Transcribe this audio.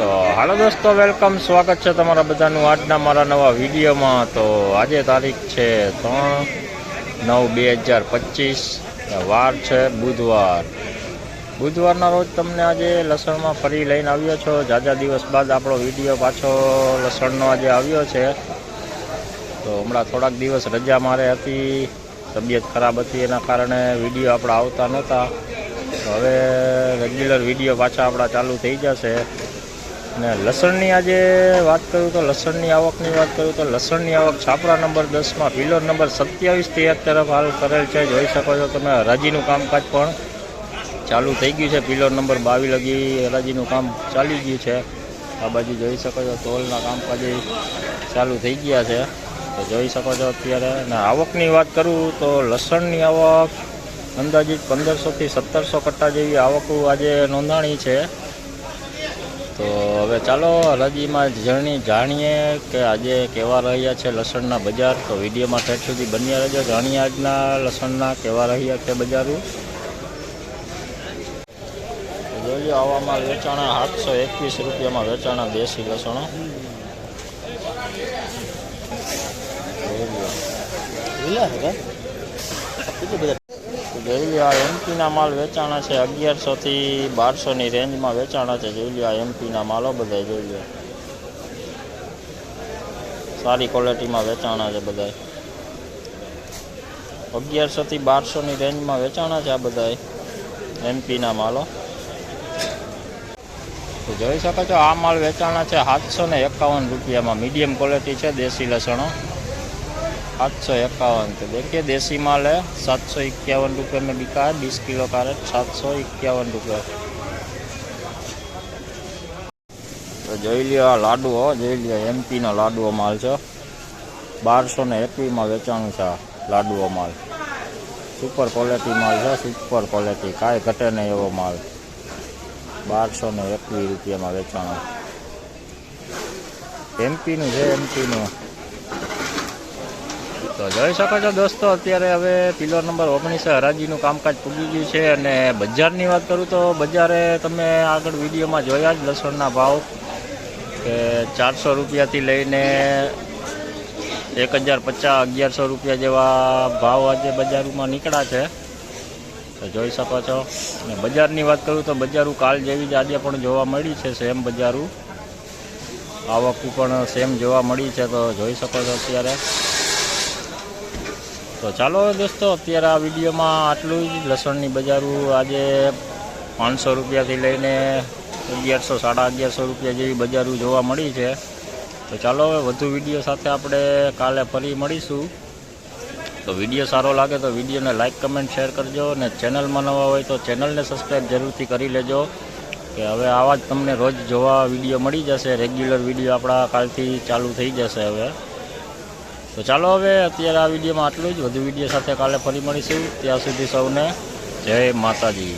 તો હાલો દોસ્તો, વેલકમ. સ્વાગત છે તમારા બધાનું આજના મારા નવા વિડીયોમાં. તો આજે તારીખ છે ત્રણ નવ બે હજાર પચીસ. વાર છે બુધવાર. બુધવારના રોજ તમને આજે લસણમાં ફરી લઈને આવ્યો છો. જાજા દિવસ બાદ આપણો વીડિયો પાછો લસણનો આજે આવ્યો છે. તો હમણાં થોડાક દિવસ રજા મારે હતી. તબિયત ખરાબ હતી એના કારણે વીડિયો આપણા આવતા નહોતા. હવે રેગ્યુલર વીડિયો પાછા આપણા ચાલુ થઈ જશે. અને લસણની આજે વાત કરું તો લસણની આવકની વાત કરું તો લસણની આવક છાપરા નંબર દસમાં, પિલર નંબર સત્યાવીસથી એક તરફ હાલ કરેલ છે. જોઈ શકો છો તમે, હરાજીનું કામકાજ પણ ચાલુ થઈ ગયું છે. પિલર નંબર બાવીસ લગી હરાજીનું કામ ચાલી ગયું છે. આ બાજુ જોઈ શકો છો તોલના કામકાજ ચાલુ થઈ ગયા છે. તો જોઈ શકો છો અત્યારે, અને આવકની વાત કરું તો લસણની આવક અંદાજિત પંદરસોથી સત્તરસો કટ્ટા જેવી આવક આજે નોંધાણી છે. તો હવે ચાલો હરાજીમાં જણી જાણીએ કે આજે કેવા રહ્યા છે લસણના બજાર. તો વિડીયોમાં ઠેઠ સુધી બન્યા રહેજો. જાણીએ આજના લસણના કેવા રહ્યા છે બજારો. જોઈએ આવામાં વેચાણા સાતસો એકવીસ રૂપિયામાં વેચાણા દેશી લસણો. તો જોઈ લો આ એમપીના માલ વેચાણા છે અગિયારસોથી બારસોની રેન્જમાં વેચાણા છે જોઈ લો આ એમપીના માલો બધા જોઈ લો સારી ક્વોલિટીમાં વેચાણા છે બધા અગિયારસોથી બારસોની રેન્જમાં વેચાણા છે આ બધા એમપીના માલો. તો જોઈ શકો છો, આ માલ વેચાણા છે સાતસો ને એકાવન રૂપિયામાં. મીડિયમ ક્વોલિટી છે, દેશી લસણો. सात सौ इक्यावन तो देखिए देसी माल है सात सौ इक्यावन रुपये में बिका है बीस किलो का रेट सात सौ इक्यावन रुपये તો જોઈ લ્યો આ લાડુઓ જોઈ લ્યો એમપીનો લાડુઓ માલ છે બારસો ને એકવીસમાં વેચાણું છે આ લાડુઓ માલ સુપર ક્વોલિટી માલ છે સુપર ક્વોલિટી કાંઈ ઘટે નહીં એવો માલ બારસો ને એકવીસ રૂપિયામાં વેચાણો એમપીનું છે એમપીનું તો જોઈ શકો છો દોસ્તો, અત્યારે હવે પિલર નંબર ઓગણીસે હરાજીનું કામકાજ પૂગી ગયું છે અને બજારની વાત કરું તો બજારે તમે આગળ વિડીયોમાં જોયા જ લસણના ભાવ કે ચારસો રૂપિયાથી લઈને એક હજાર પચાસ, અગિયારસો રૂપિયા જેવા ભાવ આજે બજારમાં નીકળ્યા છે. તો જોઈ શકો છો. અને બજારની વાત કરું તો બજારું કાલ જેવી જ આજે પણ જોવા મળી છે સેમ બજારું. આવકું પણ સેમ જોવા મળી છે, તો જોઈ શકો છો અત્યારે. તો ચાલો દોસ્તો, અત્યારે આ વિડીયોમાં આટલું જ. લસણની બજારું આજે પાંચસો રૂપિયાથી લઈને અગિયારસો, સાડા અગિયારસો રૂપિયા જેવી બજારું જોવા મળી છે. તો ચાલો હવે વધુ વીડિયો સાથે આપણે કાલે ફરી મળીશું. તો વીડિયો સારો લાગે તો વિડીયોને લાઇક કમેન્ટ, શેર કરજો અને ચેનલમાં નવા હોય તો ચેનલને સબસ્ક્રાઈબ જરૂરથી કરી લેજો. કે હવે આવા જ તમને રોજ જોવા વીડિયો મળી જશે. રેગ્યુલર વીડિયો આપણા કાલથી ચાલુ થઈ જશે હવે. તો ચાલો હવે અત્યારે આ વિડીયોમાં આટલું જ. વધુ વીડિયો સાથે કાલે ફરી મળીશું. ત્યાં સુધી સૌને જય માતાજી.